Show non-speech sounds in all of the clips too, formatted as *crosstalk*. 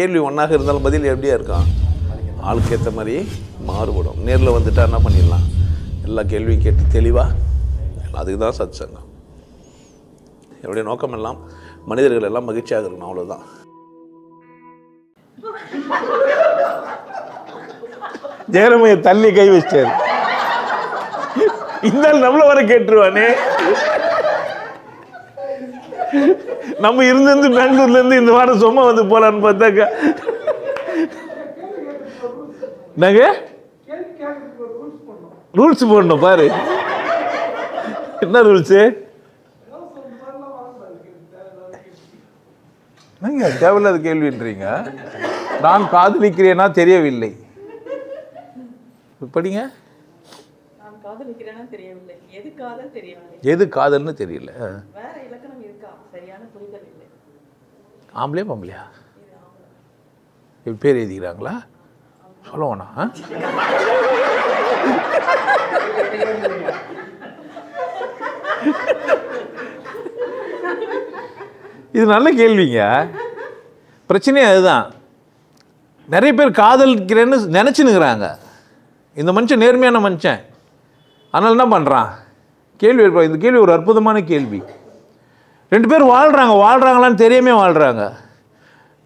கேள்வி ஒன்றாக இருந்தாலும் பதில் எப்படியா இருக்கான் ஆளுக்கு ஏற்ற மாதிரி மாறுபடும். நேரில் வந்துட்டா என்ன பண்ணிடலாம்? எல்லா கேள்வியும் கேட்டு தெளிவாக அதுக்கு தான் சத் சங்கம் என்னுடைய நோக்கம் எல்லாம் மனிதர்கள் எல்லாம் மகிழ்ச்சியாக இருக்கணும் அவ்வளோதான் ஜெயரமைய தள்ளி கை வச்சாரு இந்த நம்மள வர கேட்டுருவானே. நம்ம இருந்து பெங்களூர்ல இருந்து இந்த வாரம் சும்மா வந்து போலான்னு பார்த்தாக்கா. நாங்க ரூல்ஸ் போடணும் பாரு. என்ன ரூல்ஸு நீங்க தேவையில்லாத கேள்வின்றீங்க நான் காதலிக்கிறேனா தெரியவில்லை. படிங்க. எது காதல்னு தெரியல. ஆம்பளையா பொம்பளையா? பேர் எழுதிக்கிறாங்களா? சொல்ல ஆ? இது நல்ல கேள்விங்க. பிரச்சனையே அதுதான். நிறைய பேர் காதலிக்கிறேன்னு நினச்சினுங்கிறாங்க இந்த மனுஷன் நேர்மையான மனுஷன். அதனால் என்ன பண்ணுறான் கேள்வி இந்த கேள்வி ஒரு அற்புதமான கேள்வி. ரெண்டு பேர் வாழ்கிறாங்க வாழ்கிறாங்களான்னு தெரியாமே வாழ்கிறாங்க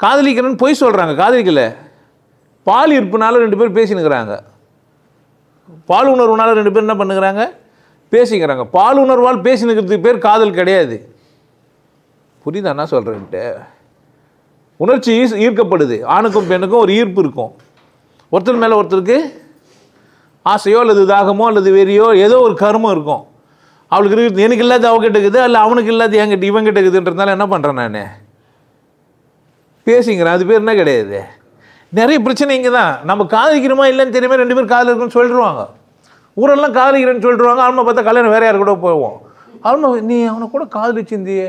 காதலிக்கிறேன்னு பொய் சொல்கிறாங்க காதலிக்கல. பால் இருப்புனால ரெண்டு பேர் பேசினுக்கிறாங்க. பால் உணர்வுனால ரெண்டு பேர் என்ன பண்ணுகிறாங்க? பேசிக்கிறாங்க. பால் உணர்வால் பேசினுக்கிறதுக்கு பேர் காதல் கிடையாது. புரியுதா என்ன சொல்கிறேன்ட்டு உணர்ச்சி ஈஸ்- ஈர்க்கப்படுது. ஆணுக்கும் பெண்ணுக்கும் ஒரு ஈர்ப்பு இருக்கும். ஒருத்தர் மேலே ஒருத்தருக்கு ஆசையோ அல்லது தாகமோ அல்லது வெறியோ ஏதோ ஒரு கருமம் இருக்கும். அவளுக்கு இருக்குது எனக்கு இல்லாத அவகிட்ட இருக்குது இல்லை அவனுக்கு இல்லாத என்கிட்ட இவங்கிட்ட இருக்குதுன்றதுனால என்ன பண்ணுறேன் நான்? பேசிங்கிறேன் அது பேர் என்ன கிடையாது. நிறைய பிரச்சனை இங்கே தான். நம்ம காதலிக்கிறோமா இல்லைன்னு தெரியுமே ரெண்டு பேரும் காதலிக்கிறோன்னு சொல்லிடுவாங்க ஊரெல்லாம் காதலிக்கிறேன்னு சொல்லிடுவாங்க ஆல்மா பார்த்தா கல்யாணம் வேற யார் கூட போவோம். ஆல்மா நீ அவனை கூட காதலிச்சிருந்தியே.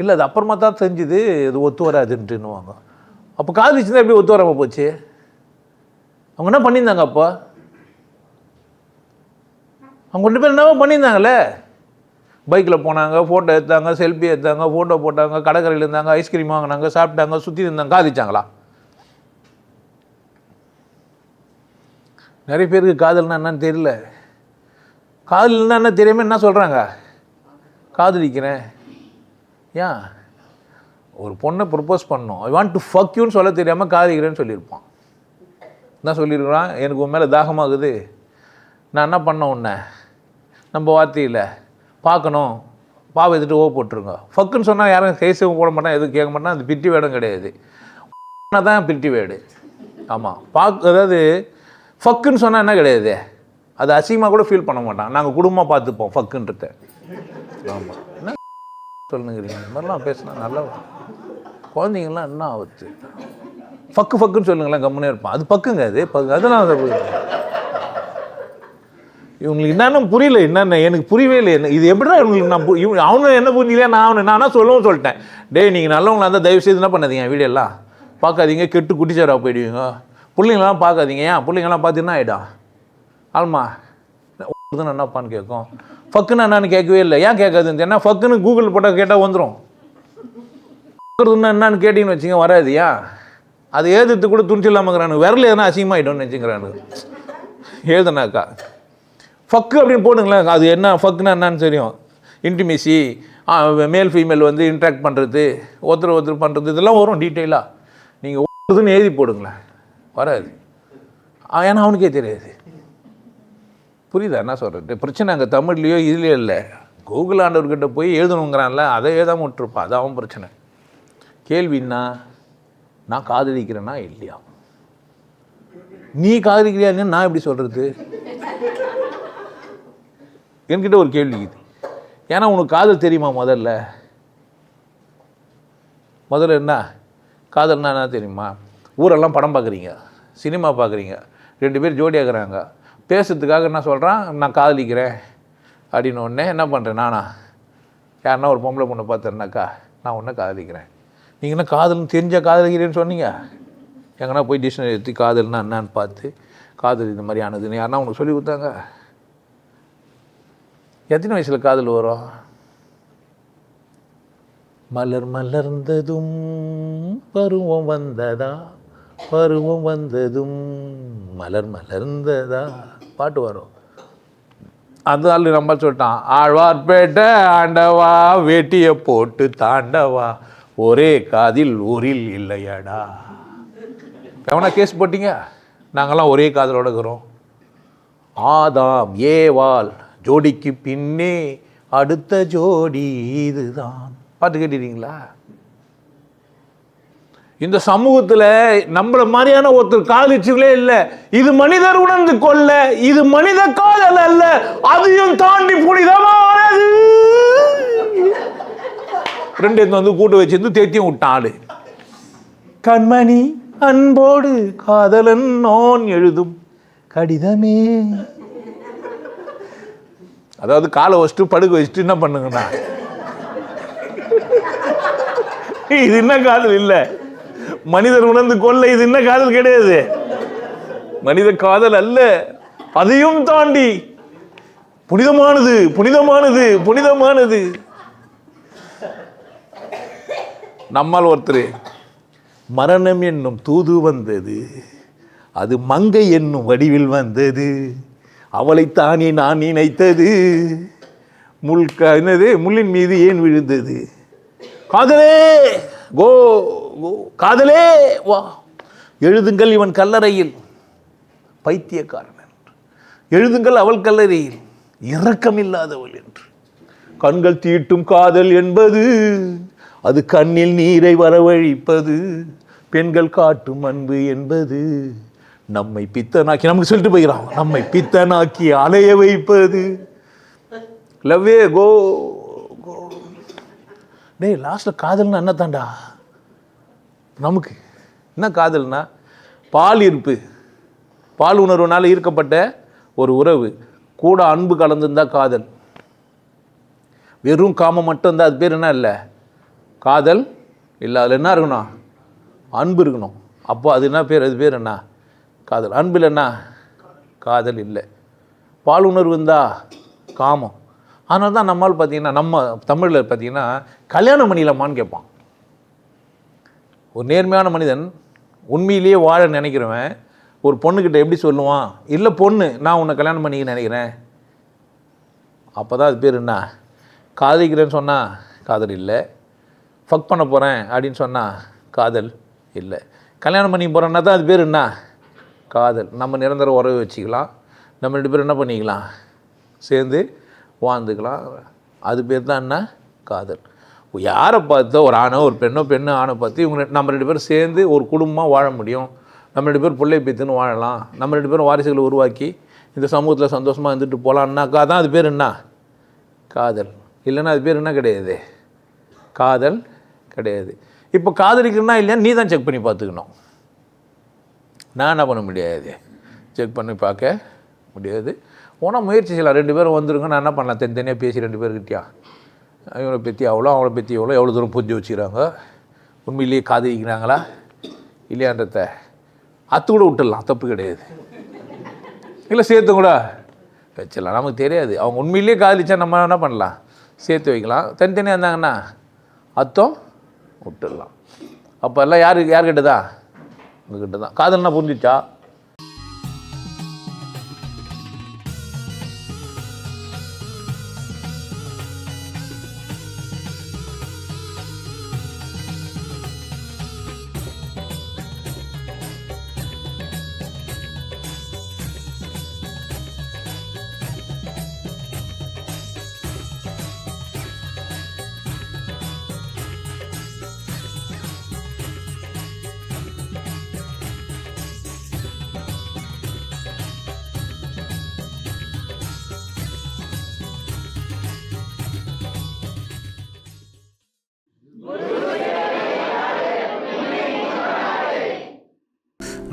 இல்லை அது அப்புறமா தான் தெரிஞ்சுது இது ஒத்து வராதுன்ட்டுன்னுவாங்க. அப்போ காதலிச்சிருந்தா எப்படி ஒத்து வராமல் போச்சு? அவங்க என்ன பண்ணியிருந்தாங்க அப்போ? அவங்க ரெண்டு பேர் என்னவோ பண்ணியிருந்தாங்களே. பைக்கில் போனாங்க ஃபோட்டோ எடுத்தாங்க செல்ஃபி எடுத்தாங்க ஃபோட்டோ போட்டாங்க கடைக்கரையில் இருந்தாங்க ஐஸ்கிரீம் வாங்கினாங்க சாப்பிட்டாங்க சுற்றி இருந்தாங்க காதலிச்சாங்களா? நிறைய பேருக்கு காதல்னா என்னன்னு தெரியல. காதல்னா என்ன தெரியாமல் என்ன சொல்கிறாங்க காதலிக்கிறேன். ஏன்? ஒரு பொண்ணை ப்ரப்போஸ் பண்ணோம் ஐ வாண்ட் டு ஃபக்யூன்னு சொல்ல தெரியாமல் காதலிக்கிறேன்னு சொல்லியிருப்பான். என்ன சொல்லியிருக்கிறான்? எனக்கு உன் மேலே தாகமாகுது. நான் என்ன பண்ண உன்னை? நம்ம வார்த்தையில் பார்க்கணும். பாவை எடுத்துட்டு ஓ போட்டுருங்க ஃபக்குன்னு சொன்னால் யாரும் கேஸும் போட மாட்டான் எதுவும் கேட்க மாட்டான் அது பிட்டி வேடம் கிடையாது. *laughs* தான் பிட்டி வேடு. ஆமாம் பாக் அதாவது ஃபக்குன்னு சொன்னால் என்ன கிடையாது? அது அசிங்கமாக கூட ஃபீல் பண்ண மாட்டான். நாங்கள் குடும்பமாக பார்த்துப்போம் ஃபக்குன்றத. ஆமாம் என்ன *laughs* சொல்லுங்கிறீங்க? இந்த மாதிரிலாம் பேசினா நல்லா குழந்தைங்களாம் என்ன ஆகுது ஃபக்கு ஃபக்குன்னு சொல்லுங்களேன் கம்முனே இருப்பான். அது பக்குங்க அது. பக்கு அதெல்லாம் அதை இவங்களுக்கு என்னன்னு புரியல என்னென்ன. எனக்கு புரியவே இல்லை என்ன இது எப்படிடா இவங்களுக்கு நான் இவங்க அவனு என்ன புரியலையா நான் அவனு நானா சொல்லவும் சொல்லிட்டேன். டேய் நீங்கள் நல்லவங்களா இருந்தால் தயவு செய்து என்ன பண்ணாதீங்க வீடியோலாம் பார்க்காதீங்க கெட்டு குட்டிச்சாரா போயிடுவீங்க. பிள்ளைங்களாம் பார்க்காதீங்க. ஏன்? பிள்ளைங்களாம் பார்த்து என்ன ஆகிடும் ஆல்மா தான் என்னப்பான்னு கேட்கும். ஃபக்குன்னு என்னன்னு கேட்கவே இல்லை. ஏன் கேட்காதுன்னு ஏன்னா ஃபக்குன்னு கூகுள் போட்டால் கேட்டால் வந்துடும் என்னன்னு கேட்டிங்கன்னு வச்சுங்க வராது. ஏன்? அது எழுதுறது கூட துணிச்சு இல்லாமங்கிறானு விரல் எதனா அசிங்கமாயிடும்னு வச்சுக்கிறானு எழுதுனாக்கா. ஃபக்கு அப்படின்னு போடுங்களேன். அது என்ன ஃபக்குன்னா என்னன்னு தெரியும். இன்டிமேசி மேல் ஃபீமேல் வந்து இன்ட்ராக்ட் பண்ணுறது ஒருத்தர் ஒருத்தர் பண்ணுறது இதெல்லாம் வரும் டீட்டெயிலாக நீங்கள் ஒருதுன்னு எழுதி போடுங்களேன். வராது. ஏன்னா அவனுக்கே தெரியாது. புரியுதா? என்ன சொல்கிறது பிரச்சனை அங்கே தமிழ்லையோ இதுலையோ இல்லை. கூகுள் ஆண்டவர்கிட்ட போய் எழுதணுங்கிறான்ல அதை எழுதாமல் விட்டுருப்பான். அது அவன் பிரச்சனை. கேள்வின்னா நான் காதலிக்கிறேன்னா இல்லையா? நீ காதலிக்கிறியா நான் எப்படி சொல்கிறது என்கிட்ட ஒரு கேள்வி இது ஏன்னா உனக்கு காதல் தெரியுமா முதல்ல? முதல்ல என்ன? காதல்னா என்ன தெரியுமா? ஊரெல்லாம் படம் பார்க்குறீங்க சினிமா பார்க்குறீங்க ரெண்டு பேர் ஜோடியாகிறாங்க பேசுறதுக்காக என்ன சொல்கிறான் நான் காதலிக்கிறேன் அப்படின்னு உடனே என்ன பண்ணுறேன் நானா? யாருன்னா ஒரு பொம்பளை பொண்ணை பார்த்தேன்னாக்கா நான் ஒன்றை காதலிக்கிறேன். நீங்கள் என்ன காதல்னு தெரிஞ்சால் காதலிக்கிறேன்னு சொன்னீங்க? எங்கன்னா போய் டிக்ஷனரி எடுத்து காதல்னா என்னன்னு பார்த்து காதல் இந்த மாதிரி ஆனதுன்னு யாருன்னா உனக்கு சொல்லி கொடுத்தாங்க. எத்தனை வயசில் காதல் வரும்? மலர் மலர்ந்ததும் பருவம் வந்ததா? பருவம் வந்ததும் மலர் மலர்ந்ததா? பாட்டு வரும். அதனால நம்ம சொல்லிட்டான். ஆழ்வார்பேட்டை ஆண்டவா வேட்டியை போட்டு தாண்டவா ஒரே காதில் ஊரில் இல்லையாடா. எவனா கேஸ் போட்டீங்க? நாங்கள்லாம் ஒரே காதலோட இருக்கிறோம். ஆதாம் ஏவாள் ஜோடிக்கு பின்னே அடுத்த ஜோடி இதுதான். பாட்டு கேட்டிருக்கீங்களா? இந்த சமூகத்தில் நம்மள மாதிரியான ஒருத்தர் காதலிச்சுகளே இல்லை. இது மனிதர் உணர்ந்து கொள்ள இது மனித காதல் அல்ல. அதையும் தாண்டி புனிதமானது. ரெண்டு வந்து கூட்டு வச்சிருந்து தேத்தியும் விட்டான் ஆளு. கண்மணி அன்போடு காதலன் நான் எழுதும் கடிதமே. அதாவது காலை வச்சுட்டு படுக்க வச்சுட்டு என்ன பண்ணுங்கண்ணா இது என்ன காதல்? இல்லை. மனிதர் உணர்ந்து கொள்ள இது என்ன காதல் கிடையாது. மனித காதல் அல்ல. அதையும் தாண்டி புனிதமானது புனிதமானது புனிதமானது. நம்மால் ஒருத்தர் மரணம் என்னும் தூது வந்தது. அது மங்கை என்னும் வடிவில் வந்தது. அவளைத்தானே நான் நினைத்தது. முள் க- என்னது? முள்ளின் மீது ஏன் விழுந்தது? காதலே! கோ கோ காதலே! வா. எழுதுங்கள் இவன் கல்லறையில். பைத்தியக்காரன் என்று. எழுதுங்கள் அவள் கல்லறையில். இரக்கமில்லாதவள் என்று. கண்கள் தீட்டும் காதல் என்பது அது கண்ணில் நீரை வரவழைப்பது பெண்கள் காட்டும் அன்பு என்பது. நம்மை பித்தனாக்கி நமக்கு சொல்லிட்டு போயிடறான் நம்மை பித்தனாக்கி அலைய வைப்பது. லவ்வே கோ டேய் லாஸ்ட்டில் காதல்னா என்ன தாண்டா நமக்கு. என்ன காதல்னா? பால் இருப்பு. பால் உணர்வுனால ஈர்க்கப்பட்ட ஒரு உறவு. கூட அன்பு கலந்துருந்தா காதல். வெறும் காமம் மட்டும் இருந்தால் அது பேர் என்ன இல்லை? காதல். இல்லை அதில் என்ன இருக்கணும்? அன்பு இருக்கணும். அப்போ அது என்ன பேர்? அது பேர் என்ன? காதல். அன்பில் என்ன? காதல் இல்லை. பால் இருந்தால் காமம். அதனால தான் நம்மால் பார்த்தீங்கன்னா நம்ம தமிழில் பார்த்தீங்கன்னா கல்யாணம் பண்ணிடலாமான்னு கேட்பான். ஒரு நேர்மையான மனிதன் உண்மையிலேயே வாழ நினைக்கிறவன் ஒரு பொண்ணுக்கிட்ட எப்படி சொல்லுவான்? இல்லை பொண்ணு நான் உன்னை கல்யாணம் பண்ணிக்க நினைக்கிறேன். அப்போ தான் அது பேர் என்ன? காதலிக்கிறேன்னு சொன்னால் காதல் இல்லை. ஃபக் பண்ண போகிறேன் அப்படின்னு சொன்னால் காதல் இல்லை. கல்யாணம் பண்ணி போகிறேன்னா தான் அது பேர் என்ன? காதல். நம்ம நிரந்தர உறவு வச்சுக்கலாம். நம்ம ரெண்டு பேரும் என்ன பண்ணிக்கலாம்? சேர்ந்து வாழ்ந்துக்கலாம். அது பேர் தான் என்ன? காதல். யாரை பார்த்தோ ஒரு ஆணோ ஒரு பெண்ணோ பெண்ணு ஆணை பார்த்து இவங்க நம்ம ரெண்டு பேரும் சேர்ந்து ஒரு குடும்பமாக வாழ முடியும். நம்ம ரெண்டு பேரும் பிள்ளை பேத்துன்னு வாழலாம். நம்ம ரெண்டு பேரும் வாரிசுகளை உருவாக்கி இந்த சமூகத்தில் சந்தோஷமாக இருந்துட்டு போகலான்னாக்கா தான் அது பேர் என்ன? காதல். இல்லைன்னா அது பேர் என்ன கிடையாது? காதல் கிடையாது. இப்போ காதலிக்கிறனா இல்லையா? நீ தான் செக் பண்ணி பார்த்துக்கணும். நான் என்ன பண்ண முடியாது? செக் பண்ணி பார்க்க முடியாது. ஓனால் முயற்சி செய்யலாம். ரெண்டு பேரும் வந்துருங்க. நான் என்ன பண்ணலாம்? தனித்தனியாக பேசி ரெண்டு பேர்கிட்டயா இவனை பற்றி அவ்வளோ அவளை பற்றி எவ்வளோ எவ்வளோ தூரம் புரிஞ்சு வச்சுக்கிறாங்க? உண்மையிலேயே காதலிக்கிறாங்களா இல்லையான்றத அத்து கூட விட்டுடலாம். தப்பு கிடையாது. இல்லை சேர்த்து கூட வச்சிடலாம். நமக்கு தெரியாது. அவங்க உண்மையிலேயே காதலிச்சா நம்ம என்ன பண்ணலாம்? சேர்த்து வைக்கலாம். தனித்தனியாக இருந்தாங்கன்னா அத்தம் விட்டுடலாம். அப்போ எல்லாம் யார் யார்கிட்ட தான் உங்ககிட்ட தான் காதல்னா புரிஞ்சிச்சா?